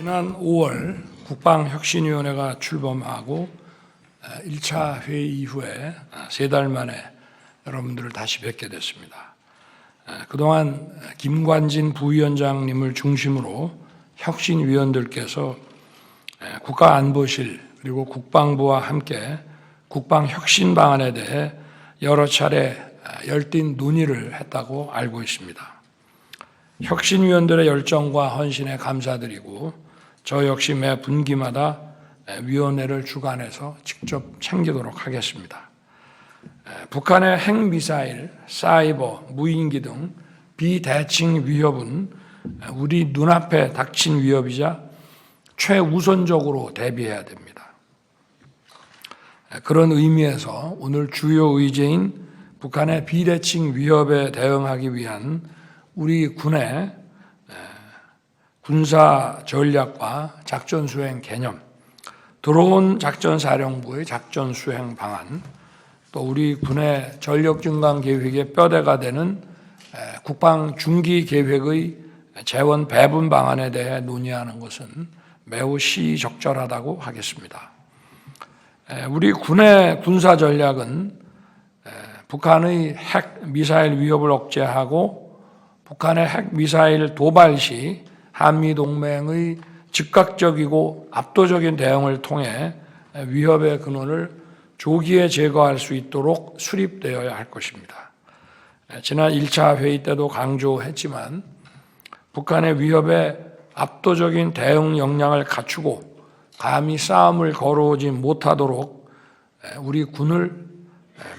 지난 5월 국방혁신위원회가 출범하고 1차 회의 이후에 세 달 만에 여러분들을 다시 뵙게 됐습니다. 그동안 김관진 부위원장님을 중심으로 혁신위원들께서 국가안보실 그리고 국방부와 함께 국방혁신 방안에 대해 여러 차례 열띤 논의를 했다고 알고 있습니다. 혁신위원들의 열정과 헌신에 감사드리고 저 역시 매 분기마다 위원회를 주관해서 직접 챙기도록 하겠습니다. 북한의 핵미사일, 사이버, 무인기 등 비대칭 위협은 우리 눈앞에 닥친 위협이자 최우선적으로 대비해야 됩니다. 그런 의미에서 오늘 주요 의제인 북한의 비대칭 위협에 대응하기 위한 우리 군의 군사 전략과 작전 수행 개념, 드론 작전 사령부의 작전 수행 방안, 또 우리 군의 전력 증강 계획의 뼈대가 되는 국방 중기 계획의 재원 배분 방안에 대해 논의하는 것은 매우 시적절하다고 하겠습니다. 우리 군의 군사 전략은 북한의 핵 미사일 위협을 억제하고 북한의 핵 미사일 도발 시 한미 동맹의 즉각적이고 압도적인 대응을 통해 위협의 근원을 조기에 제거할 수 있도록 수립되어야 할 것입니다. 지난 1차 회의 때도 강조했지만 북한의 위협에 압도적인 대응 역량을 갖추고 감히 싸움을 걸어오지 못하도록 우리 군을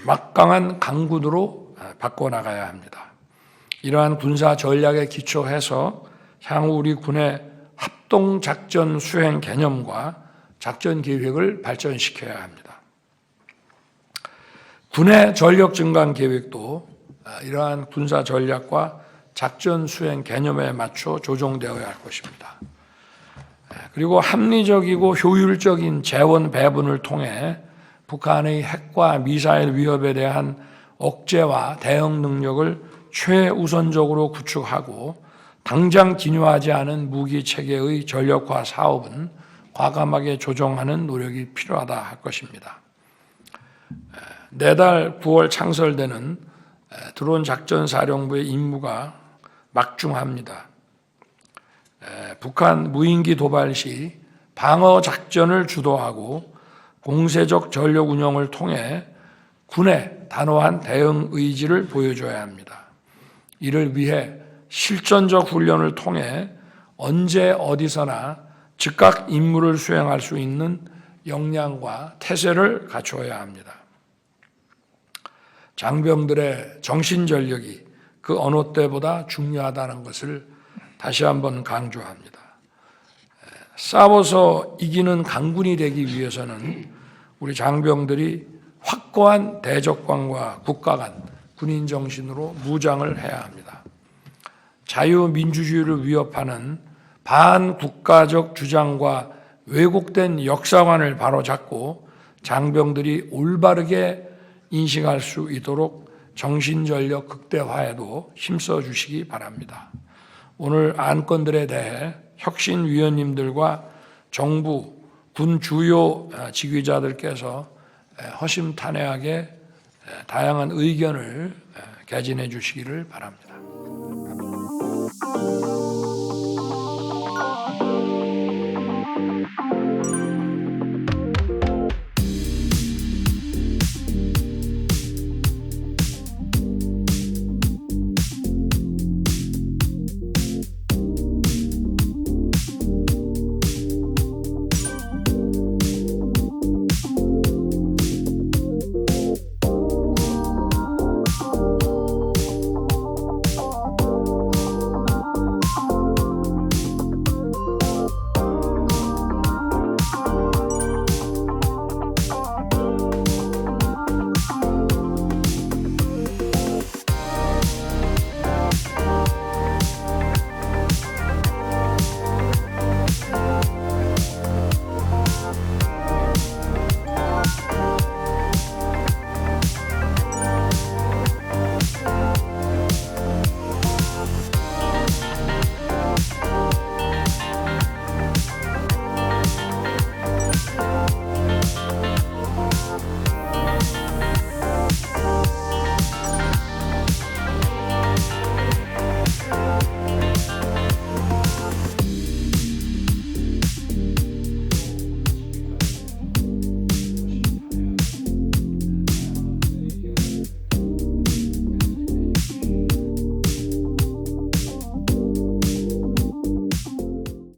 막강한 강군으로 바꿔나가야 합니다. 이러한 군사 전략에 기초해서 향후 우리 군의 합동 작전 수행 개념과 작전 계획을 발전시켜야 합니다. 군의 전력 증강 계획도 이러한 군사 전략과 작전 수행 개념에 맞춰 조정되어야 할 것입니다. 그리고 합리적이고 효율적인 재원 배분을 통해 북한의 핵과 미사일 위협에 대한 억제와 대응 능력을 최우선적으로 구축하고 당장 기묘하지 않은 무기 체계의 전력화 사업은 과감하게 조정하는 노력이 필요하다 할 것입니다. 내달 9월 창설되는 드론 작전 사령부의 임무가 막중합니다. 북한 무인기 도발 시 방어 작전을 주도하고 공세적 전력 운영을 통해 군의 단호한 대응 의지를 보여줘야 합니다. 이를 위해 실전적 훈련을 통해 언제 어디서나 즉각 임무를 수행할 수 있는 역량과 태세를 갖추어야 합니다. 장병들의 정신 전력이 그 어느 때보다 중요하다는 것을 다시 한번 강조합니다. 싸워서 이기는 강군이 되기 위해서는 우리 장병들이 확고한 대적관과 국가 간 군인 정신으로 무장을 해야 합니다. 자유민주주의를 위협하는 반국가적 주장과 왜곡된 역사관을 바로잡고 장병들이 올바르게 인식할 수 있도록 정신전력 극대화에도 힘써 주시기 바랍니다. 오늘 안건들에 대해 혁신위원님들과 정부, 군 주요 지휘자들께서 허심탄회하게 다양한 의견을 개진해 주시기를 바랍니다. Thank you.